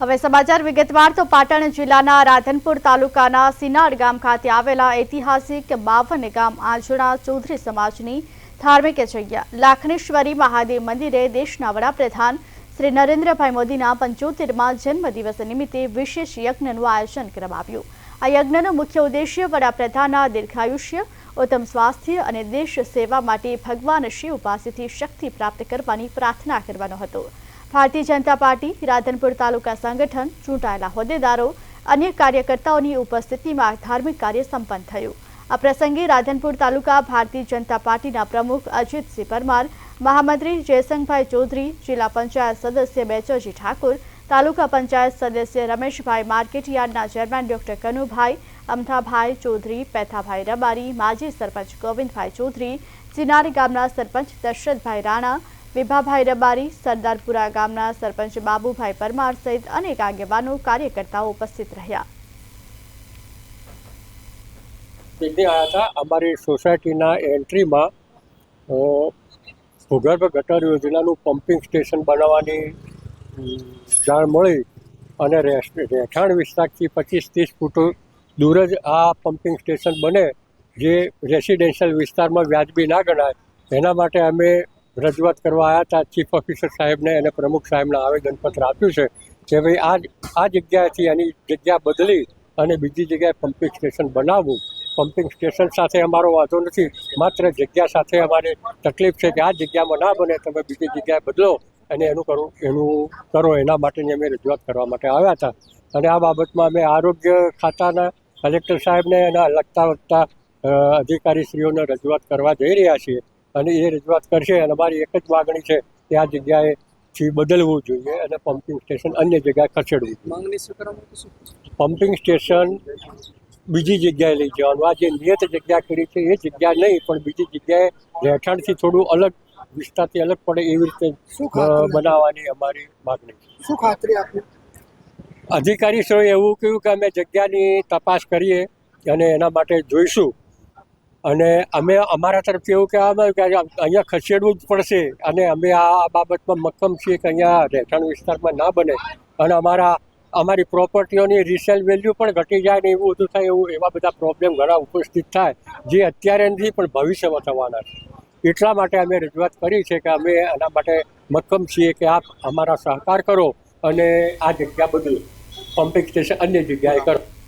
હવે સમાચાર વિગતવાર તો પાટણ જિલ્લાના રાધનપુર તાલુકાના સિનાડ ગામ ખાતે આવેલા ઐતિહાસિક બાવન ગામ આજણા ચૌધરી સમાજની ધાર્મિક જગ્યા. લાખનેશ્વરી મહાદેવ મંદિરે દેશના વડાપ્રધાન શ્રી નરેન્દ્રભાઈ મોદીના પંચોતેરમાં જન્મદિવસ નિમિત્તે વિશેષ યજ્ઞનું આયોજન કરવામાં આવ્યું. આ યજ્ઞનો મુખ્ય ઉદ્દેશ્ય વડાપ્રધાનના દીર્ઘાયુષ્ય, ઉત્તમ સ્વાસ્થ્ય અને દેશ સેવા માટે ભગવાન શિવ પાસેથી શક્તિ પ્રાપ્ત કરવાની પ્રાર્થના કરવાનો હતો. ભારતીય જનતા પાર્ટી, રાધનપુર તાલુકા સંગઠન, ચૂંટાયેલા હોદ્દેદારો, અન્ય કાર્યકર્તાઓની ઉપસ્થિતિમાં ધાર્મિક કાર્ય સંપન્ન થયું. આ પ્રસંગે રાધનપુર તાલુકા ભારતીય જનતા પાર્ટીના પ્રમુખ અજીતસિંહ પરમાર, મહામંત્રી જયસંગભાઈ ચૌધરી, જિલ્લા પંચાયત સદસ્ય બેચરજી ઠાકુર, તાલુકા પંચાયત સદસ્ય રમેશભાઈ માર્કેટયાર્ડના ચેરમેન ડોક્ટર કનુભાઈ, અમથાભાઈ ચૌધરી, પેથાભાઈ રબારી, માજી સરપંચ ગોવિંદભાઈ ચૌધરી, ચિનારી ગામના સરપંચ દશરથભાઈ રાણા વિભાભાઈ રબારી, સરદારપુરા ગામના સરપંચ બાબુભાઈ પરમાર સહિત અનેક આગેવાનો, કાર્યકર્તાઓ ઉપસ્થિત રહ્યા. હતા. અમારી સોસાયટીના એન્ટ્રીમાં ભૂગર્ભ ગટર યોજનાનું પમ્પિંગ સ્ટેશન બનાવવાની જાણ મળી અને રહેઠાણ વિસ્તારથી પચીસ ત્રીસ ફૂટ દૂર જ આ પમ્પિંગ સ્ટેશન બને. જે રેસિડેન્શિયલ વિસ્તારમાં વ્યાજબી ના ગણાય. એના માટે અમે રજૂઆત કરવા આવ્યા હતા. ચીફ ઓફિસર સાહેબને અને પ્રમુખ સાહેબને આવેદનપત્ર આપ્યું છે કે ભાઈ, આ જગ્યાએથી એની જગ્યા બદલી અને બીજી જગ્યાએ પમ્પિંગ સ્ટેશન બનાવવું. પમ્પિંગ સ્ટેશન સાથે અમારો વાંધો નથી. માત્ર જગ્યા સાથે અમારે તકલીફ છે કે આ જગ્યામાં ના બને, તમે બીજી જગ્યાએ બદલો અને એનું કરો એનું કરો. એના માટેની અમે રજૂઆત કરવા માટે આવ્યા હતા. અને આ બાબતમાં અમે આરોગ્ય ખાતાના કલેક્ટર સાહેબને એના લગતા વગતા અધિકારીશ્રીઓને રજૂઆત કરવા જઈ રહ્યા છીએ. અને એ રજૂઆત કરશે અને અમારી એક જ માગણી છે કે આ જગ્યાએથી બદલવું જોઈએ અને પમ્પિંગ સ્ટેશન અન્ય જગ્યાએ ખસેડવું પમ્પિંગ સ્ટેશન બીજી જગ્યાએ લઈ જવાનું. આ જે નિયત જગ્યા કરી છે એ જગ્યા નહીં પણ બીજી જગ્યાએ રહેઠાણથી થોડું અલગ વિસ્તારથી અલગ પડે એવી રીતે? બનાવવાની અમારી માગણી છે. શું ખાતરી આપી? અધિકારીશ્રીઓએ એવું કહ્યું કે અમે જગ્યાની તપાસ કરીએ અને એના માટે જોઈશું. અને અમે અમારા તરફથી એવું કહેવામાં આવ્યું કે અહીંયા ખસેડવું જ પડશે અને અમે આ બાબતમાં મક્કમ છીએ કે અહીંયા રહેઠાણ વિસ્તારમાં ના બને. અને અમારા, અમારી પ્રોપર્ટીઓની રિસેલ વેલ્યુ પણ ઘટી જાય ને એવું બધું થાય એવું, એવા બધા પ્રોબ્લેમ ઘણા ઉપસ્થિત થાય, જે અત્યારે નથી પણ ભવિષ્યમાં થવાના છે. એટલા માટે અમે રજૂઆત કરી છે કે અમે એના માટે મક્કમ છીએ કે આપ અમારા સહકાર કરો અને આ જગ્યા બદલો. પમ્પિંગ સ્ટેશન અન્ય જગ્યાએ કરો.